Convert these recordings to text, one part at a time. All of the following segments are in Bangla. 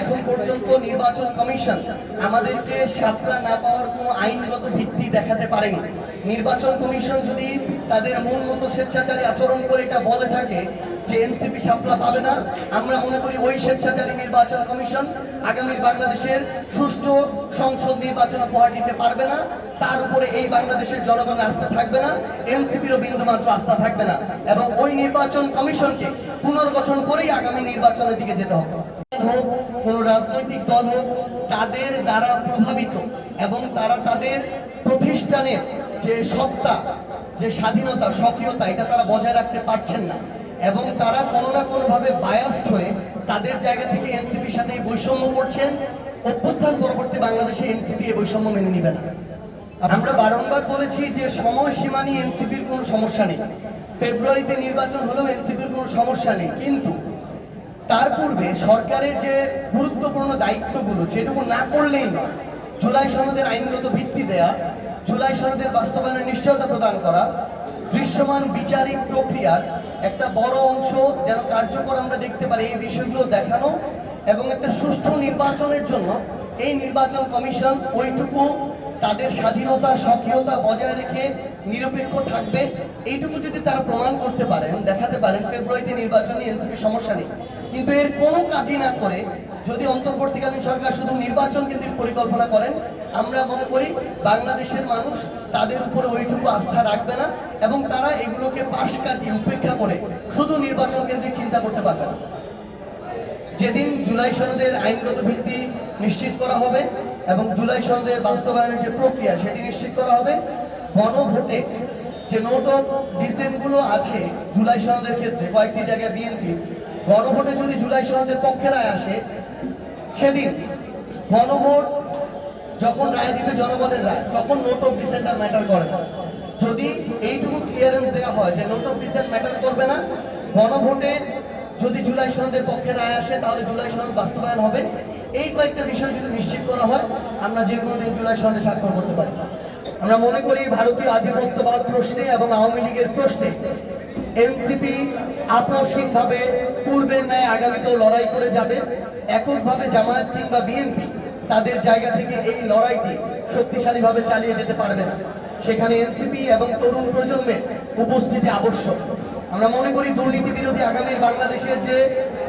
এখন পর্যন্ত নির্বাচন কমিশন আমাদেরকে সাপলা না পাওয়ার কোনো আইনগত ভিত্তি দেখাতে পারেনি। নির্বাচন কমিশন যদি তাদের মন মতো স্বেচ্ছাচারী আচরণ করে এটা বলে থাকে যে এনসিপি সাপলা পাবে না। আমরা মনে করি ওই স্বেচ্ছাচারী নির্বাচন কমিশন আগামীর বাংলাদেশের সুষ্ঠু সংসদ নির্বাচন উপহার দিতে পারবে না। তার উপরে এই বাংলাদেশের জনগণের আস্থা থাকবে না এনসিপিরও বিন্দুমাত্র আস্থা থাকবে না। এবং ওই নির্বাচন কমিশনকে পুনর্গঠন করেই আগামী নির্বাচনের দিকে যেতে হবে। কোন রাজনৈতিক দল হোক, তাদের দ্বারা প্রভাবিত এবং তারা তাদের প্রতিষ্ঠানের যে সত্তা, যে স্বাধীনতা, স্বকীয়তা, এটা তারা বজায় রাখতে পারছেন না। এবং তারা কোনো না কোনো ভাবে বায়াসড হয়ে তাদের জায়গা থেকে এনসিপির সাথে বৈষম্য করছেন। অভ্যুত্থান পরবর্তী বাংলাদেশে এনসিপি এই বৈষম্য মেনে নিবে না। আমরা বারংবার বলেছি যে সময়সীমা নিয়ে এনসিপির কোনো সমস্যা নেই। ফেব্রুয়ারিতে নির্বাচন হলেও এনসিপির কোনো সমস্যা নেই। কিন্তু তার পূর্বে সরকারের যে গুরুত্বপূর্ণ দায়িত্বগুলো যেটুকু না করলেই নয়, জুলাই সনদের আইনগত ভিত্তি দেয়া, জুলাই সনদের বাস্তবায়নের নিশ্চয়তা প্রদান করা দৃশ্যমান বিচারিক প্রক্রিয়ার একটা বড় অংশ যেন কার্যকর আমরা দেখতে পারি এই বিষয়গুলো দেখানো এবং একটা সুষ্ঠু নির্বাচনের জন্য এই নির্বাচন কমিশন ওইটুকু তাদের স্বাধীনতা, স্বকীয়তা বজায় রেখে নিরপেক্ষ থাকবে। এইটুকু যদি তারা প্রমাণ করতে পারেন, দেখাতে পারেন, ফেব্রুয়ারিতে নির্বাচন নিয়ে এনসিপি সমস্যা নেই। কিন্তু এর কোনো কাজই না করে যদি অন্তর্বর্তীকালীন সরকার শুধু নির্বাচন কেন্দ্রিক পরিকল্পনা করেন, আমরা মনে করি বাংলাদেশের মানুষ তাদের উপরে ওইটুকু আস্থা রাখবে না এবং তারা এগুলোকে পাশ কাটিয়ে উপেক্ষা করে শুধু নির্বাচন কেন্দ্রিক চিন্তা করতে পারবে না। যেদিন জুলাই সনদের আইনগত ভিত্তি নিশ্চিত করা হবে এবং জুলাই সনদের বাস্তবায়নের যে প্রক্রিয়া, সেটি নিশ্চিত করা হবে, গণভোটে যে নোট অফ ডিসেন্টগুলো আছে জুলাই সনদের ক্ষেত্রে, কয়েকটি জায়গায় বিএনপি, গণভোটে যদি জুলাই সনদের পক্ষে রায় আসে সেদিন গণভোট যখন রায় দিবে জনগণের রায়, তখন নোট অফ ডিসেন্ট আর ম্যাটার করে না। যদি এইটুকু ক্লিয়ারেন্স দেওয়া হয় যে নোট অফ ডিসেন্ট ম্যাটার করবে না গণভোটে যদি জুলাই সনদের পক্ষে রায় আসে, তাহলে জুলাই সনদ বাস্তবায়ন হবে। এই কয়েকটা বিষয় যদি নিশ্চিত করা হয়, আমরা যে কোনো দিন জুলাই সনদে স্বাক্ষর করতে পারি। আমরা মনে করি ভারতীয় আধিপত্যবাদ প্রশ্নে এবং আওয়ামী লীগের প্রশ্নে এনসিপি আপসীনভাবে পূর্বের ন্যায় আগামীতেও লড়াই করে যাবে। এককভাবে জামায়াত কিংবা বিএনপি তাদের জায়গা থেকে এই লড়াইটি শক্তিশালীভাবে চালিয়ে যেতে পারবে না। সেখানে এনসিপি এবং তরুণ প্রজন্মের উপস্থিতি আবশ্যক। আমরা মনে করি দুর্নীতি বিরোধী আগামীর বাংলাদেশের যে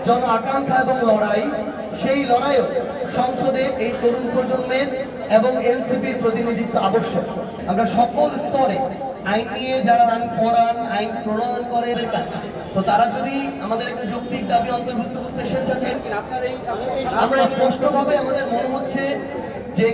জন আকাঙ্ক্ষা এবং লড়াই, সেই লড়াইও সংসদে এই তরুণ প্রজন্মের এবং এনসিপির প্রতিনিধিত্ব আবশ্যক। আমরা সকল স্তরে আইন নিয়ে যারা আইন পড়ান, আইন প্রণয়ন করে এদের কাছে, তো তারা যদি আমাদের একটা যৌক্তিক দাবি অন্তর্ভুক্ত করতে স্বেচ্ছাচারী আমরা স্পষ্টভাবে আমাদের মনে হচ্ছে যে